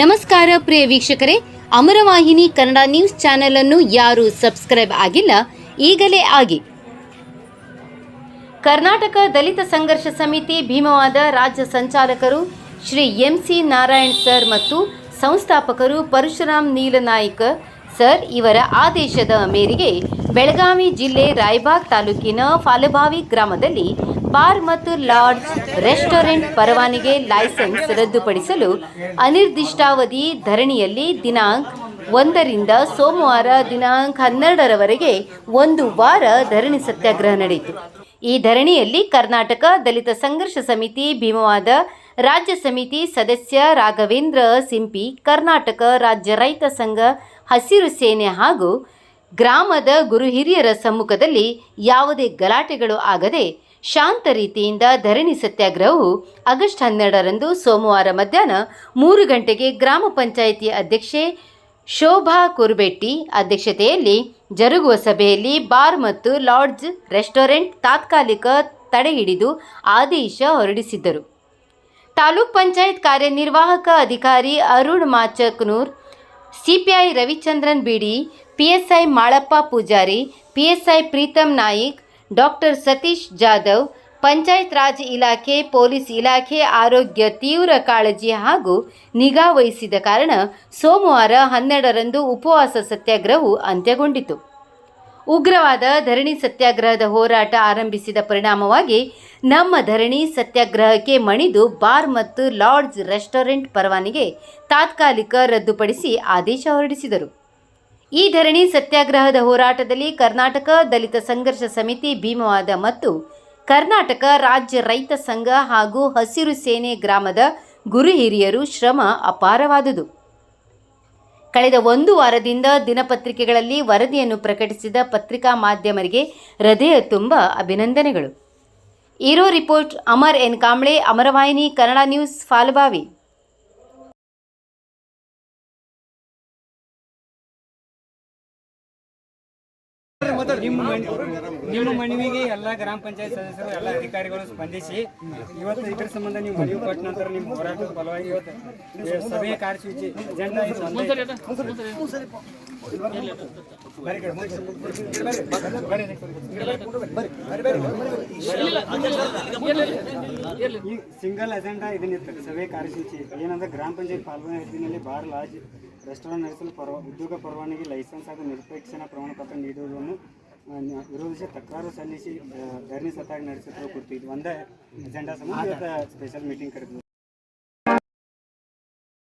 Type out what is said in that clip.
ನಮಸ್ಕಾರ ಪ್ರಿಯ ವೀಕ್ಷಕರೇ, ಅಮರವಾಹಿನಿ Kannada news channel ಅನ್ನು ಯಾರು ಸಬ್ಸ್ಕ್ರೈಬ್ ಆಗಿಲ್ಲ, ಈಗಲೇ ಆಗಿ. ಕರ್ನಾಟಕ ದಲಿತ ಸಂಘರ್ಷ ಸಮಿತಿ ಭೀಮವಾದ ರಾಜ್ಯ ಸಂಚಾಲಕರು Shri M C Narayan sir ಮತ್ತು ಸಂಸ್ಥಾಪಕರು ಪರಶುರಾಮ್ ನೀಲನಾಯ್ಕ ಸರ್ ಇವರ ಆದೇಶದ ಮೇರೆಗೆ ಬೆಳಗಾವಿ ಜಿಲ್ಲೆ ರಾಯಬಾಗ್ ತಾಲೂಕಿನ ಫಾಲಭಾವಿ ಗ್ರಾಮದಲ್ಲಿ ಬಾರ್ ಮತ್ತು ಲಾಡ್ಜ್ ರೆಸ್ಟೋರೆಂಟ್ ಪರವಾನಿಗೆ ಲೈಸೆನ್ಸ್ ರದ್ದುಪಡಿಸಲು ಅನಿರ್ದಿಷ್ಟಾವಧಿ ಧರಣಿಯಲ್ಲಿ ದಿನಾಂಕ ಒಂದರಿಂದ ಸೋಮವಾರ ದಿನಾಂಕ ಹನ್ನೆರಡರವರೆಗೆ ಒಂದು ವಾರ ಧರಣಿ ಸತ್ಯಾಗ್ರಹ ನಡೆಯಿತು. ಈ ಧರಣಿಯಲ್ಲಿ ಕರ್ನಾಟಕ ದಲಿತ ಸಂಘರ್ಷ ಸಮಿತಿ, ಭೀಮವಾದ ರಾಜ್ಯ ಸಮಿತಿ ಸದಸ್ಯ ರಾಘವೇಂದ್ರ ಸಿಂಪಿ, ಕರ್ನಾಟಕ ರಾಜ್ಯ ರೈತ ಸಂಘ ಹಸಿರು ಸೇನೆ ಹಾಗೂ ಗ್ರಾಮದ ಗುರು ಹಿರಿಯರ ಸಮ್ಮುಖದಲ್ಲಿ ಯಾವುದೇ ಗಲಾಟೆಗಳು ಆಗದೆ ಶಾಂತ ರೀತಿಯಿಂದ ಧರಣಿ ಸತ್ಯಾಗ್ರಹವು ಆಗಸ್ಟ್ ಹನ್ನೆರಡರಂದು ಸೋಮವಾರ ಮಧ್ಯಾಹ್ನ ಮೂರು ಗಂಟೆಗೆ ಗ್ರಾಮ ಪಂಚಾಯಿತಿ ಅಧ್ಯಕ್ಷೆ ಶೋಭಾ ಕುರ್ಬೆಟ್ಟಿ ಅಧ್ಯಕ್ಷತೆಯಲ್ಲಿ ಜರುಗುವ ಸಭೆಯಲ್ಲಿ ಬಾರ್ ಮತ್ತು ಲಾಡ್ಜ್, ರೆಸ್ಟೋರೆಂಟ್ ತಾತ್ಕಾಲಿಕ ತಡೆ ಹಿಡಿದು ಆದೇಶ ಹೊರಡಿಸಿದ್ದರು. ತಾಲೂಕ್ ಪಂಚಾಯತ್ ಕಾರ್ಯನಿರ್ವಾಹಕ ಅಧಿಕಾರಿ Arun Machaknur, CPI Ravichandran BD, PSI Malappa Pujari, PSI Preetam Naik doctor Satish Jadhav, Panchayat Raj ಇಲಾಖೆ, ಪೊಲೀಸ್ ಇಲಾಖೆ, ಆರೋಗ್ಯ ತೀವ್ರ ಕಾಳಜಿ ಹಾಗೂ ನಿಗಾ ವಹಿಸಿದ ಕಾರಣ ಸೋಮವಾರ ಹನ್ನೆರಡರಂದು ಉಪವಾಸ ಸತ್ಯಾಗ್ರಹವು ಅಂತ್ಯಗೊಂಡಿತು. ಉಗ್ರವಾದ ಧರಣಿ ಸತ್ಯಾಗ್ರಹದ ಹೋರಾಟ ಆರಂಭಿಸಿದ ಪರಿಣಾಮವಾಗಿ ನಮ್ಮ ಧರಣಿ ಸತ್ಯಾಗ್ರಹಕ್ಕೆ ಮಣಿದು ಬಾರ್ ಮತ್ತು ಲಾಡ್ಜ್ ರೆಸ್ಟೋರೆಂಟ್ ಪರವಾನಿಗೆ ತಾತ್ಕಾಲಿಕ ರದ್ದುಪಡಿಸಿ ಆದೇಶ ಹೊರಡಿಸಿದರು. ಈ ಧರಣಿ ಸತ್ಯಾಗ್ರಹದ ಹೋರಾಟದಲ್ಲಿ ಕರ್ನಾಟಕ ದಲಿತ ಸಂಘರ್ಷ ಸಮಿತಿ ಭೀಮವಾದ ಮತ್ತು ಕರ್ನಾಟಕ ರಾಜ್ಯ ರೈತ ಸಂಘ ಹಾಗೂ ಹಸಿರು ಸೇನೆ ಗ್ರಾಮದ ಗುರು ಹಿರಿಯರು ಶ್ರಮ ಅಪಾರವಾದುದು. ಕಳೆದ ಒಂದು ವಾರದಿಂದ ದಿನಪತ್ರಿಕೆಗಳಲ್ಲಿ ವರದಿಯನ್ನು ಪ್ರಕಟಿಸಿದ ಪತ್ರಿಕಾ ಮಾಧ್ಯಮರಿಗೆ ಹೃದಯ ತುಂಬ ಅಭಿನಂದನೆಗಳು. Hero report Amar N Kamble, Amaravahini, Kannada news, Phalbhavi. ನಿಮ್ಮ ಮನೆ ನಿಮ್ಮ ಮನವಿಗೆ ಎಲ್ಲ ಗ್ರಾಮ ಪಂಚಾಯತ್ ಸದಸ್ಯರು ಎಲ್ಲ ಅಧಿಕಾರಿಗಳು ಸ್ಪಂದಿಸಿ ಇವತ್ತು ಇದರ ಸಂಬಂಧ ನೀವು ಮನವಿ ಕೊಟ್ಟ ನಂತರ ನಿಮ್ಮ ಹೋರಾಟದ ಫಲವಾಗಿ ಇವತ್ತು ಸಭೆ ಸಭೆಯ ಕಾರ್ಯಸೂಚಿ ಅಜೆಂಡಾ ಇದು. ಈ ಸಿಂಗಲ್ ಅಜೆಂಡಾ ಇದನ್ನಿತ್ತು ಸಭೆ ಕಾರ್ಯಸೂಚಿ. ಏನಂದ್ರೆ ಗ್ರಾಮ ಪಂಚಾಯತ್ ಪಾಲ್ಗೊಳ್ಳುವ ಹೆಸರಿನಲ್ಲಿ ಬಾರ್ ಲಾಡ್ಜ್ ರೆಸ್ಟೋರೆಂಟ್ ನಡೆಸಲು ಪರವ ಉದ್ಯೋಗ ಪರವಾನಗಿ ಲೈಸೆನ್ಸ್ ಹಾಗೂ ನಿರ್ಪೇಕ್ಷಣ ಪ್ರಮಾಣಪತ್ರ ನೀಡುವುದನ್ನು ವಿರೋಧಿಸಿ ತಕರಾರು ಸಲ್ಲಿಸಿ ಧರಣಿ ಸತ್ತಾಗಿ ನಡೆಸುತ್ತಿರುವ ಕುರಿತು ಇದು ಒಂದೇ ಅಜೆಂಡಾ ಸಂಬಂಧ ಸ್ಪೆಷಲ್ ಮೀಟಿಂಗ್ ಕರೆದು